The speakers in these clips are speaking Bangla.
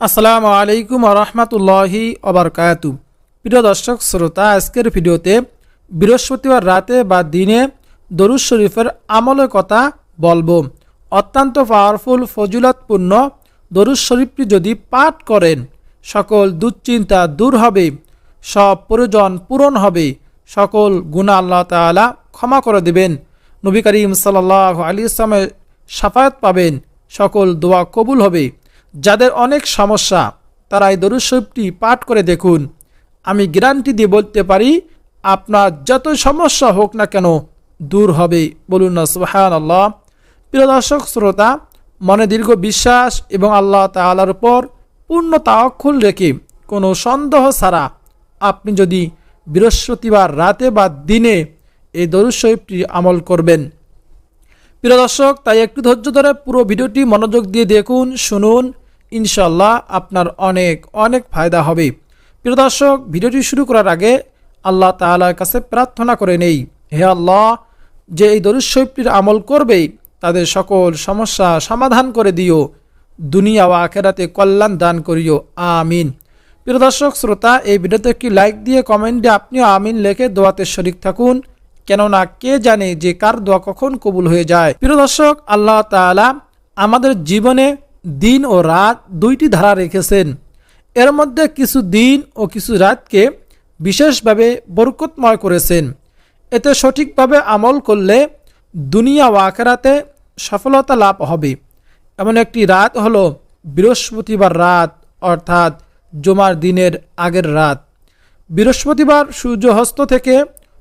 আসসালামু আলাইকুম রহমতুল্লাহি অবরকাতু প্রিয় দর্শক, শ্রোতা, আজকের ভিডিওতে বৃহস্পতিবার রাতে বা দিনে দরুজ শরীফের আমলের কথা বলব। অত্যন্ত পাওয়ারফুল ফজিলতপূর্ণ দরুজ শরীফটি যদি পাঠ করেন, সকল দুশ্চিন্তা দূর হবে, সব প্রয়োজন পূরণ হবে, সকল গুণা আল্লাহ তাআলা ক্ষমা করে দেবেন। নবী করিম সাল্লাহ আলী ইসলামের সাফায়াত পাবেন, সকল দোয়া কবুল হবে। যাদের অনেক সমস্যা, তারা এই শরীফটি পাঠ করে দেখুন। আমি গ্যারান্টি দিয়ে বলতে পারি, আপনার যত সমস্যা হোক না কেন দূর হবে। বলুন না সুহান আল্লাহ প্রিয় দর্শক, শ্রোতা, মনে দীর্ঘ বিশ্বাস এবং আল্লাহ তাআলার উপর পূর্ণ তাওয়াক্কুল রেখে কোনো সন্দেহ ছাড়া আপনি যদি বৃহস্পতিবার রাতে বা দিনে এই শরীফটি আমল করবেন। প্রিয় দর্শক, তাই একটু ধৈর্য ধরে পুরো ভিডিওটি মনোযোগ দিয়ে দেখুন, শুনুন। ইনশাল্লাহ আপনার অনেক অনেক ফায়দা হবে। প্রিয় দর্শক, ভিডিওটি শুরু করার আগে আল্লাহ তাআলার কাছে প্রার্থনা করে নেই। হে আল্লাহ, যে এই দরুদ শরীফটির আমল করবে, তাদের সকল সমস্যা সমাধান করে দিও। দুনিয়া ও আখেরাতে কল্যাণ দান করিও। আমিন। প্রিয় দর্শক, শ্রোতা, এই ভিডিওতে একটি লাইক দিয়ে কমেন্টে আপনিও আমিন লেখে দোয়াতে শরিক থাকুন। কেননা কে জানে যে কার দোয়া কখন কবুল হয়ে যায়। প্রিয় দর্শক, আল্লাহ তাআলা আমাদের জীবনে দিন ও রাত দুইটি ধারা রেখেছেন। এর মধ্যে কিছু দিন ও কিছু রাতকে বিশেষভাবে বরকতময় করেছেন। এতে সঠিকভাবে আমল করলে দুনিয়া ও আখেরাতে সফলতা লাভ হবে। এমন একটি রাত হল বৃহস্পতিবার রাত, অর্থাৎ জমার দিনের আগের রাত। বৃহস্পতিবার সূর্যহস্ত থেকে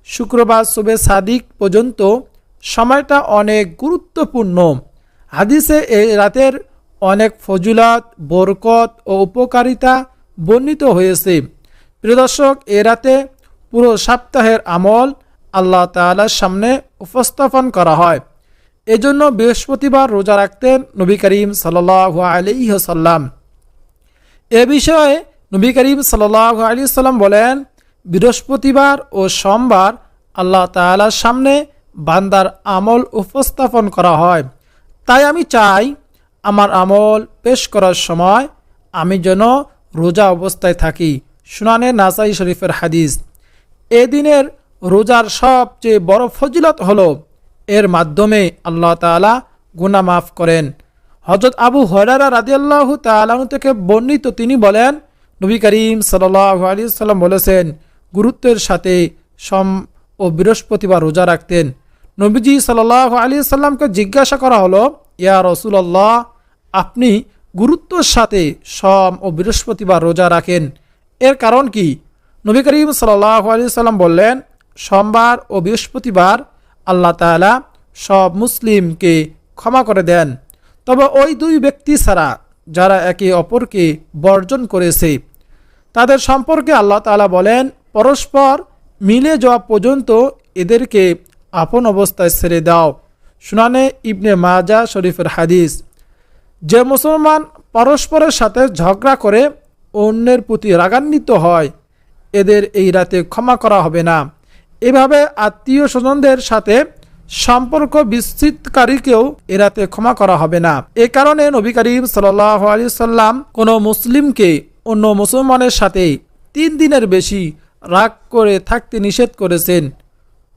শুক্রবার শুভে সাদিক পর্যন্ত সময়টা অনেক গুরুত্বপূর্ণ। হাদিসে এই রাতের অনেক ফজুলাত, বরকত ও উপকারিতা বর্ণিত হয়েছে। প্রিয় দর্শক, এ রাতে পুরো সপ্তাহের আমল আল্লাহ তাআলার সামনে উপস্থাপন করা হয়। এজন্য বৃহস্পতিবার রোজা রাখতেন নবী করিম সাল্লাহ আলিহসাল্লাম এ বিষয়ে নবী করিম সাল্লাহ আলী সাল্লাম বলেন বৃহস্পতিবার ও সোমবার আল্লাহ তাআলার সামনে বান্দার আমল উপস্থাপন করা হয়। তাই আমি চাই আমার আমল পেশ করার সময় আমি যেন রোজা অবস্থায় থাকি। সুনানে নাসাই শরীফের হাদিস, এ দিনের রোজার সবচেয়ে বড় ফজিলত হল এর মাধ্যমে আল্লাহ তাআলা গুনাহ মাফ করেন। হজরত আবু হরারা রাদিয়াল্লাহু তাআলাহু থেকে বর্ণিত তিনি বলেন, নবী করিম সাল্লাল্লাহু আলাইহি সাল্লাম বলেছেন গুরুত্বের সাথে সম ও বৃহস্পতিবার রোজা রাখতেন। নবীজি সাল্লাহ আলী সাল্লামকে জিজ্ঞাসা করা হলো, ইয়া রসুল্লাহ আপনি গুরুত্বর সাথে সম ও বৃহস্পতিবার রোজা রাখেন। এর কারণ কি? নবী করিম সাল্লাহ আলী সাল্লাম বললেন, সোমবার ও বৃহস্পতিবার আল্লাহ তাআলা সব মুসলিমকে ক্ষমা করে দেন। তবে ওই দুই ব্যক্তি ছাড়া যারা একে অপরকে বর্জন করেছে, তাদের সম্পর্কে আল্লাহ তাআলা বলেন পরস্পর মিলে যাওয়া পর্যন্ত এদেরকে আপন অবস্থায় ছেড়ে দাও। শুনানে ইবনে মাজা শরীফের হাদিস, যে মুসলমান পরস্পরের সাথে ঝগড়া করে অন্যের প্রতি রাগান্বিত হয়, এদের এই রাতে ক্ষমা করা হবে না। এভাবে আত্মীয় স্বজনদের সাথে সম্পর্ক বিস্তৃতকারীকেও এ রাতে ক্ষমা করা হবে না। এ কারণে নবী করিম সাল্লাহ সাল্লাম কোনো মুসলিমকে অন্য মুসলমানের সাথে তিন দিনের বেশি রাগ করে থাকতে নিষেধ করেছেন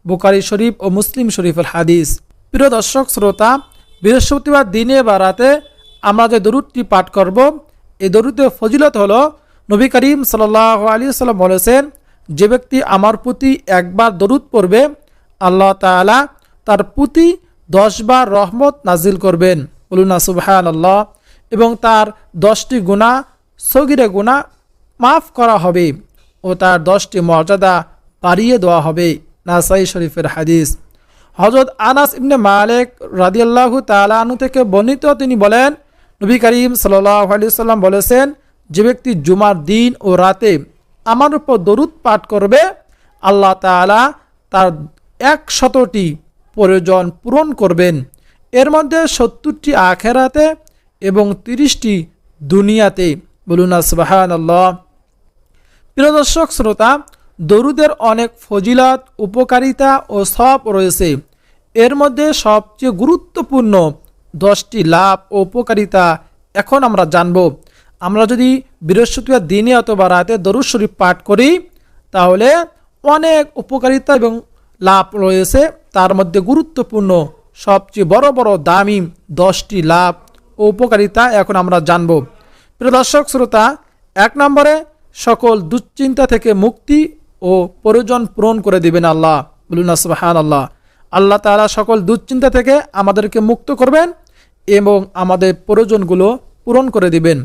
বুকারি শরীফ ও মুসলিম শরীফের হাদিস। প্রিয় দর্শক, শ্রোতা, বৃহস্পতিবার দিনে বা রাতে আমরা যে দরুদটি পাঠ করব, এই দরুদের ফজিলত হলো, নবী করিম সাল্লাহ আলী সাল্লাম বলেছেন, যে ব্যক্তি আমার প্রতি একবার দরুদ পড়বে, আল্লাহ তালা তার প্রতি দশবার রহমত নাজিল করবেন। বলুন সুবহান আল্লাহ এবং তার দশটি গুণা সগিরে গুণা মাফ করা হবে। ও তার দশটি মর্যাদা বাড়িয়ে দেওয়া হবে। নাসাই শরীফের হাদিস। হজরত আনাস ইবনে মালেক রাদিয়াল্লাহু তালাহু থেকে বর্ণিত তিনি বলেন, নবী করিম সাল্লাম বলেছেন, যে ব্যক্তি জুমার দিন ও রাতে আমার উপর দরুদ পাঠ করবে, আল্লাহ তালা তার এক শতটি প্রয়োজন পূরণ করবেন। এর মধ্যে সত্তরটি আখেরাতে এবং তিরিশটি দুনিয়াতে। বলুন আসবাহান আল্লাহ প্রিয় দর্শক, শ্রোতা, দরুদের অনেক ফজিলত, উপকারিতা ও সব রয়েছে। এর মধ্যে সবচেয়ে গুরুত্বপূর্ণ দশটি লাভ ও উপকারিতা এখন আমরা জানব। আমরা যদি বৃহস্পতিবার দিনে অথবা রাতে দরুদ শরীফ পাঠ করি, তাহলে অনেক উপকারিতা এবং লাভ রয়েছে। তার মধ্যে গুরুত্বপূর্ণ সবচেয়ে বড় বড় দামি দশটি লাভ ও উপকারিতা এখন আমরা জানব। প্রিয় দর্শক, শ্রোতা, এক নম্বরে সকল দুশ্চিন্তা থেকে মুক্তি ও প্রয়োজন পূরণ করে দিবেন আল্লাহ। বলুন আসবাহান আল্লাহ আল্লাহ তাআলা সকল দুশ্চিন্তা থেকে আমাদেরকে মুক্ত করবেন এবং আমাদের প্রয়োজনগুলো পূরণ করে দিবেন।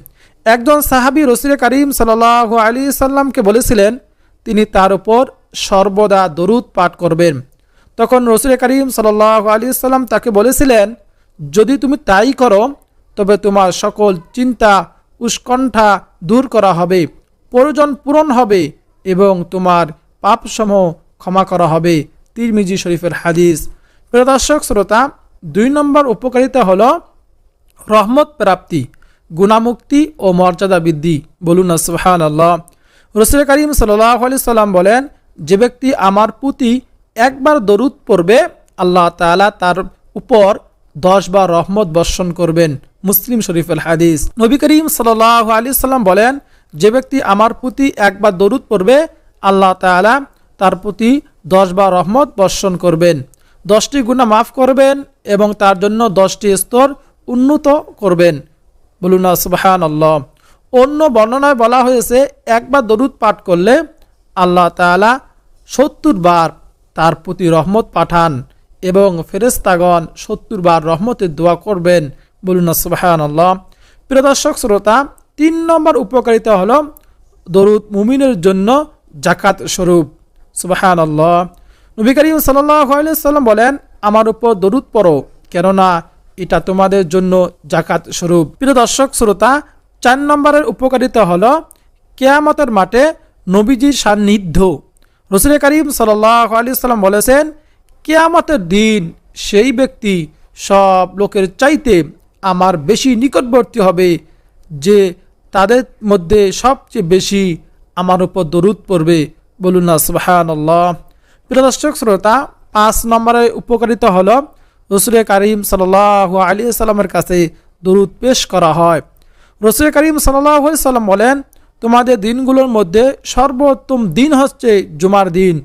একজন সাহাবি রসিল করিম সাল্লাহ আলী সাল্লামকে বলেছিলেন, তিনি তার উপর সর্বদা দরুদ পাঠ করবেন। তখন রসুল করিম সাল্লাহ আলী সাল্লাম তাকে বলেছিলেন, যদি তুমি তাই করো, তবে তোমার সকল চিন্তা, উৎকণ্ঠা দূর করা হবে। প্রয়োজন পূরণ হবে এবং তোমার পাপসমূহ ক্ষমা করা হবে। তিরমিজি শরীফের হাদিস। প্রদর্শক শ্রোতা, দুই নম্বর উপকারিতা হল রহমত প্রাপ্তি, গুণামুক্তি ও মর্যাদা বৃদ্ধি। বলুন সুহান আল্লাহ রসুল করিম সাল্লাহ আলি সাল্লাম বলেন, যে ব্যক্তি আমার প্রতি একবার দরুদ পড়বে, আল্লাহ তালা তার উপর দশ বার রহমত বর্ষণ করবেন। মুসলিম শরীফুল হাদিস। নবী করিম সাল্লাহ আলি সাল্লাম বলেন যে ব্যক্তি আমার প্রতি একবার দরুদ পড়বে, আল্লাহ তালা তার প্রতি দশ বার রহমত বর্ষণ করবেন। দশটি গুণা মাফ করবেন এবং তার জন্য দশটি স্তর উন্নত করবেন। বলুন না সুবাহান আল্লাহ অন্য বর্ণনায় বলা হয়েছে, একবার দরুদ পাঠ করলে আল্লাহ তালা সত্তর বার তার প্রতি রহমত পাঠান এবং ফেরেস্তাগণ সত্তর বার রহমতের দোয়া করবেন। বলুন সুবাহান আল্লাহ প্রিয় দর্শক, শ্রোতা তিন নম্বর উপকারিতা হল দরুদ মুমিনের জন্য জাকাত স্বরূপ। সুবাহান আল্লাহ নবী করিম সাল্লাম বলেন, আমার উপর দরুদ পড়ো, কেননা এটা তোমাদের জন্য জাকাত স্বরূপ। প্রিয় দর্শক, শ্রোতা, চার নম্বরের উপকারিতা হল কেয়ামতের মাঠে নবীজির সান্নিধ্য। রসুল করিম সাল্লাহ সাল্লাম বলেছেন, কেয়ামতের দিন সেই ব্যক্তি সব লোকের চাইতে আমার বেশি নিকটবর্তী হবে যে তাদের মধ্যে সবচেয়ে বেশি আমার উপর দরুদ পড়বে। বলুন না সুবাহান আল্লাহ শ্রোতা, পাঁচ নম্বরে উপকারিত হল রসুল করিম সাল্লাহ আলী সাল্লামের কাছে দরুদ পেশ করা হয়। রসুল করিম সাল্লাহ সাল্লাম বলেন, তোমাদের দিনগুলোর মধ্যে সর্বোত্তম দিন হচ্ছে জুমার দিন।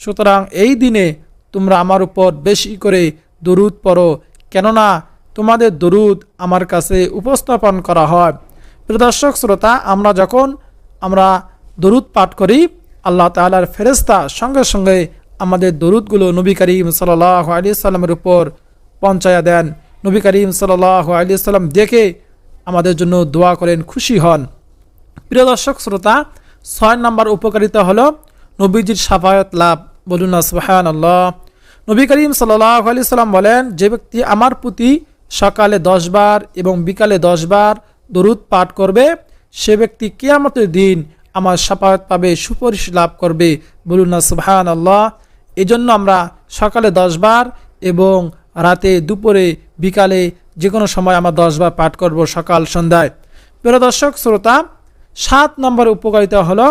সুতরাং এই দিনে তোমরা আমার উপর বেশি করে দরুদ পড়ো। কেননা তোমাদের দরুদ আমার কাছে উপস্থাপন করা হয়। প্রদর্শক শ্রোতা, আমরা যখন আমরা দরুদ পাঠ করি, আল্লাহ তালার ফেরেস্তা সঙ্গে সঙ্গে আমাদের দরুদগুলো নবী করিম সাল্লাহ আলি সাল্লামের উপর পঞ্চায়া দেন। নবী করিম সাল্লাহ আলি সাল্লাম দেখে আমাদের জন্য দোয়া করেন, খুশি হন। প্রিয় দর্শক, শ্রোতা, ছয় নম্বর উপকারিতা হলো নবীজির সাফায়ত লাভ। বলুন সুহান আল্লাহ নবী করিম সাল্লাহ আলি সাল্লাম বলেন, যে ব্যক্তি আমার প্রতি সকালে দশ বার এবং বিকালে দশ বার দরুদ পাঠ করবে, সে ব্যক্তি কেয়ামতের দিন আমার সাফায়ত পাবে, সুপারিশ লাভ করবে। বলুন না সুবহান আল্লাহ এই জন্য আমরা সকালে দশ বার এবং রাতে দুপুরে, বিকালে যে কোনো সময় আমরা দশ বার পাঠ করব সকাল সন্ধ্যায়। প্রিয় দর্শক, শ্রোতা, সাত নম্বর উপকারিতা হলো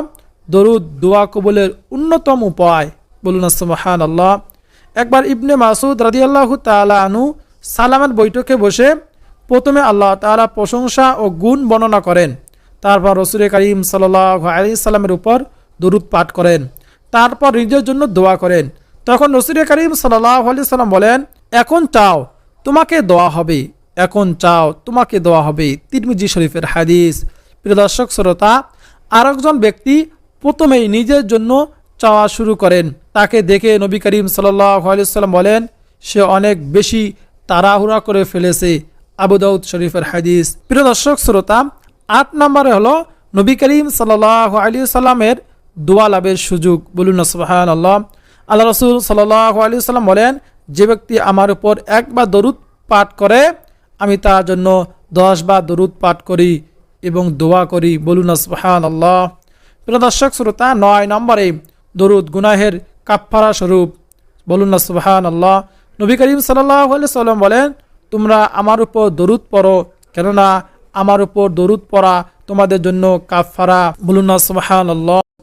দরুদ দোয়া কবুলের অন্যতম উপায়। বলুন না সুবহান আল্লাহ একবার ইবনে মাসুদ রাদিয়াল্লাহু তালা আনু সালামের বৈঠকে বসে প্রথমে আল্লাহ তালা প্রশংসা ও গুণ বর্ণনা করেন। তারপর রসুল করিম সাল্লাহ আলি সাল্লামের উপর দরুদ পাঠ করেন। তারপর নিজের জন্য দোয়া করেন। তখন রসুল করিম সাল্লাহ আলি সাল্লাম বলেন, এখন চাও, তোমাকে দোয়া হবে। এখন চাও, তোমাকে দেওয়া হবে। তিরমিজি শরীফের হাদিস। প্রিয় দর্শক, শ্রোতা, আরেকজন ব্যক্তি প্রথমেই নিজের জন্য চাওয়া শুরু করেন। তাকে দেখে নবী করিম সাল্লাম বলেন, সে অনেক বেশি তাড়াহুড়া করে ফেলেছে। আবু দাউদ শরীফের হাদিস। প্রিয় দর্শক, শ্রোতা, আট নম্বরে হলো নবী করিম সাল্লাহ আলী সাল্লামের দোয়া লাভের সুযোগ। বলুন সুবাহান আল্লাহ আল্লাহ রসুল সাল্লাহ আলী সাল্লাম বলেন, যে ব্যক্তি আমার উপর একবার দরুদ পাঠ করে, আমি তার জন্য দশ বার দরুদ পাঠ করি এবং দোয়া করি। বলুন সুবাহান আল্লাহ প্রিয় দর্শক, শ্রোতা, নয় নম্বরে দরুদ গুনাহের কাপ্পারা স্বরূপ। বলুন না সুবাহান আল্লাহ নবী করিম সাল্লাহ সাল্লাম বলেন তোমরা আমার উপর দরুদ পড়ো, কেননা আমার উপর দরুদ পড়া তোমাদের জন্য কাফারা বলুন না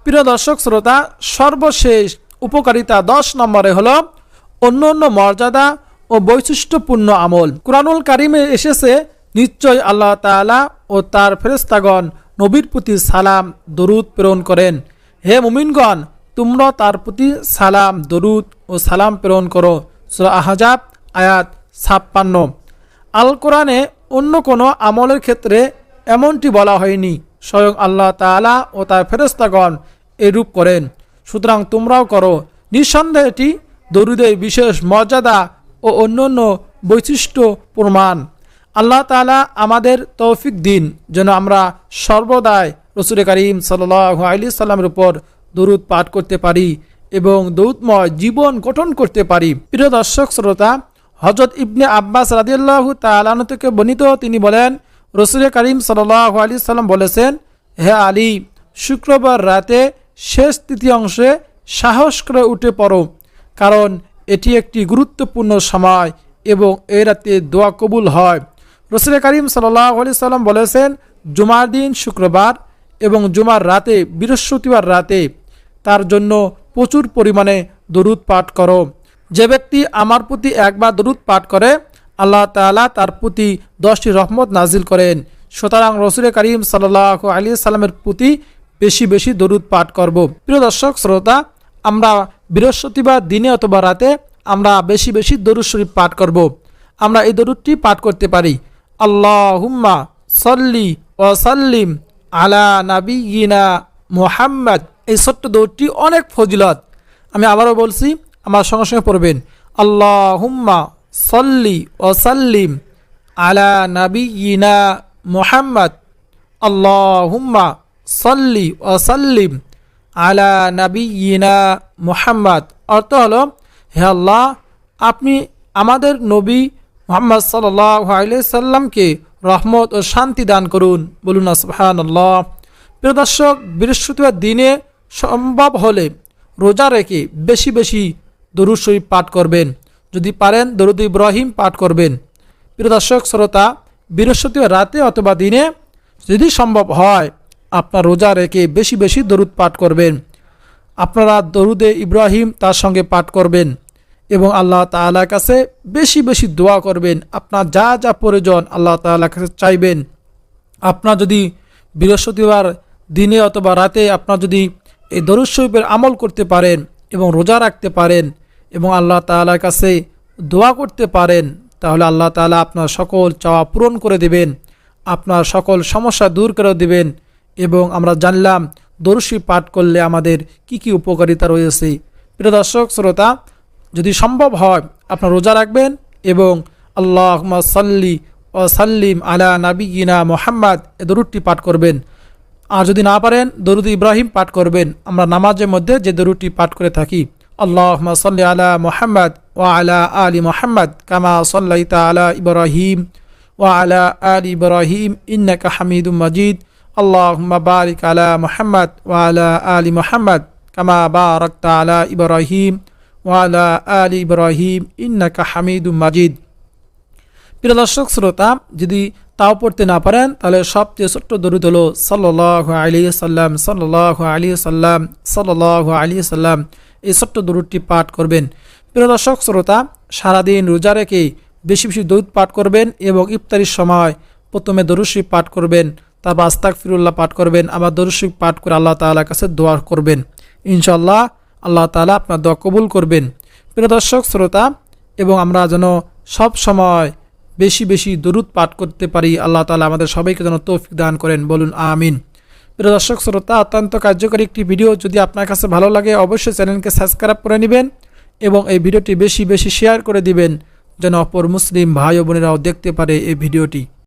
প্রিয় দর্শক, শ্রোতা, সর্বশেষ উপকারিতা দশ নম্বরে হলো অন্য অন্য মর্যাদা ও বৈশিষ্ট্যপূর্ণ আমল। কোরআনুল কারিমে এসেছে, নিশ্চয় আল্লাহ তালা ও তার ফেরেস্তাগণ নবীর প্রতি সালাম, দরুদ প্রেরণ করেন। হে মুমিনগণ, তোমরা তার প্রতি সালাম, দরুদ ও সালাম প্রেরণ করো। সুরা আহজাব, আয়াত ছাপ্পান্ন। আল কোরআনে অন্য কোনো আমলের ক্ষেত্রে এমনটি বলা হয়নি। স্বয়ং আল্লাহ তাআলা ও তার ফেরেস্তাগণ এরূপ করেন। সুতরাং তোমরাও করো। নিঃসন্দেহে এটি দরুদের বিশেষ মর্যাদা ও অন্যান্য বৈশিষ্ট্য প্রমাণ। আল্লাহ তাআলা আমাদের তৌফিক দিন। যেন আমরা সর্বদাই রসুল করিম সাল্লাহ আলি সাল্লামের উপর দরুদ পাঠ করতে পারি এবং দৌতময় জীবন গঠন করতে পারি। প্রিয় দর্শক, শ্রোতা হজরত ইবনে আব্বাস রাদিয়াল্লাহু তালান থেকে বর্ণিত, তিনি বলেন রসুল করিম সাল্লাহ আলি সাল্লাম বলেছেন, হে আলী, শুক্রবার রাতে শেষ তৃতীয়াংশে সাহস করে উঠে পড়ো, কারণ এটি একটি গুরুত্বপূর্ণ সময় এবং এ রাতে দোয়া কবুল হয়। রসুল করিম সাল্লাহ আলি সাল্লাম বলেছেন, জুমার দিন শুক্রবার এবং জুমার রাতে, বৃহস্পতিবার রাতে, তার জন্য প্রচুর পরিমাণে দরুদ পাঠ করো। যে ব্যক্তি আমার প্রতি একবার দরুদ পাঠ করে, আল্লাহ তাআলা তার প্রতি দশটি রহমত নাজিল করেন। সুতরাং রসুল করিম সাল্লাহ আলী সাল্লামের প্রতি বেশি বেশি দরুদ পাঠ করব। প্রিয় দর্শক, শ্রোতা, আমরা বৃহস্পতিবার দিনে অথবা রাতে আমরা বেশি বেশি দরুদ শরীফ পাঠ করব। আমরা এই দরুদটি পাঠ করতে পারি। আল্লাহ হুম্মা সল্লি ও সাল্লিম আলা নাবিয়িনা মোহাম্মদ। এই ছোট্ট দৌড়টি অনেক ফজিলত। আমি আবারও বলছি আমার সঙ্গে সঙ্গে পড়বেন। আল্লাহ হুম্মা সল্লি সাল্লিম আলা নাবিয়িনা মোহাম্মদ। আল্লাহ হুম্মা সল্লি সাল্লিম আলা নাবিয়িনা মোহাম্মদ। অর্থ হলো, হে আল্লাহ, আপনি আমাদের নবী মোহাম্মদ সাল্লাহ সাল্লামকে রহমত ও শান্তি দান করুন। বলুন আসবাহান আল্লাহ প্রিয় দর্শক, বৃহস্পতিবার দিনে সম্ভব হলে রোজা রেখে বেশি বেশি দরুদ শরীফ পাঠ করবেন। যদি পারেন, দরুদ ইব্রাহিম পাঠ করবেন। প্রিয় দর্শক, শ্রোতা বৃহস্পতিবার রাতে অথবা দিনে যদি সম্ভব হয়, আপনার রোজা রেখে বেশি বেশি দরুদ পাঠ করবেন। আপনারা দরুদে ইব্রাহিম তার সঙ্গে পাঠ করবেন এবং আল্লাহ তাআলার কাছে বেশি বেশি দোয়া করবেন। আপনার যা যা প্রয়োজন আল্লাহ তাআলার কাছে চাইবেন। আপনার যদি বৃহস্পতিবার দিনে অথবা রাতে আপনার যদি এই দরুদ শরীফের আমল করতে পারেন এবং রোজা রাখতে পারেন এবং আল্লাহ তাআলার কাছে দোয়া করতে পারেন, তাহলে আল্লাহ তাআলা আপনার সকল চাওয়া পূরণ করে দেবেন, আপনার সকল সমস্যা দূর করে দেবেন এবং আমরা জানলাম দরুশি পাঠ করলে আমাদের কি কি উপকারিতা রয়েছে। প্রিয় দর্শক, শ্রোতা, যদি সম্ভব হয় আপনার রোজা রাখবেন এবং আল্লাহ সাল্লি ও সাল্লিম আলা নাবিগিনা মোহাম্মদ এ দরুদটি পাঠ করবেন। আর যদি না পারেন, দরুদ ইব্রাহিম পাঠ করবেন। আমরা নামাজের মধ্যে যে দরুদটি পাঠ করে থাকি আল্লাহ সাল্লি আলা মোহাম্মদ ও আলা আলী মোহাম্মদ কামা সাল্লাইতা আলা ইব্রাহিম ও আলা আলী ইব্রাহিম ইন্নাকা হামিদুম মজিদ اللهم بارك على محمد وعلى آل محمد كما باركت على إبراهيم وعلى آل إبراهيم إنك حميد مجيد প্রিয় দর্শক শ্রোতা যদি তাও পড়তে না পারেন তাহলে সবচেয়ে ছোট্ট দরুদ হলো সাল্লাহ আলী সাল্লাম সাল্লাহ আলী সাল্লাম সাল্লাহ আলী সাল্লাম এই ছোট্ট দরুদটি পাঠ করবেন। প্রিয় দর্শক, শ্রোতা, সারাদিন রোজা রেখে বেশি বেশি দরুদ পাঠ করবেন এবং ইফতারির সময় প্রথমে দরুশি পাঠ করবেন, তারপর আস্তাক ফিরুল্লাহ পাঠ করবেন, আবার দরুশি পাঠ করে আল্লাহ তালার কাছে দোয়া করবেন। ইনশাল্লাহ আল্লাহ তালা আপনার দোয়া কবুল করবেন। প্রিয় দর্শক, শ্রোতা, এবং আমরা যেন সব সময় বেশি বেশি দরুদ পাঠ করতে পারি, আল্লাহ তালা আমাদের সবাইকে যেন তৌফিক দান করেন। বলুন, আমিন। প্রিয় দর্শক, শ্রোতা, অত্যন্ত কার্যকরী একটি ভিডিও। যদি আপনার কাছে ভালো লাগে, অবশ্যই চ্যানেলকে সাবস্ক্রাইব করে নেবেন এবং এই ভিডিওটি বেশি বেশি শেয়ার করে দিবেন, যেন অপর মুসলিম ভাই বোনেরাও দেখতে পারে এই ভিডিওটি।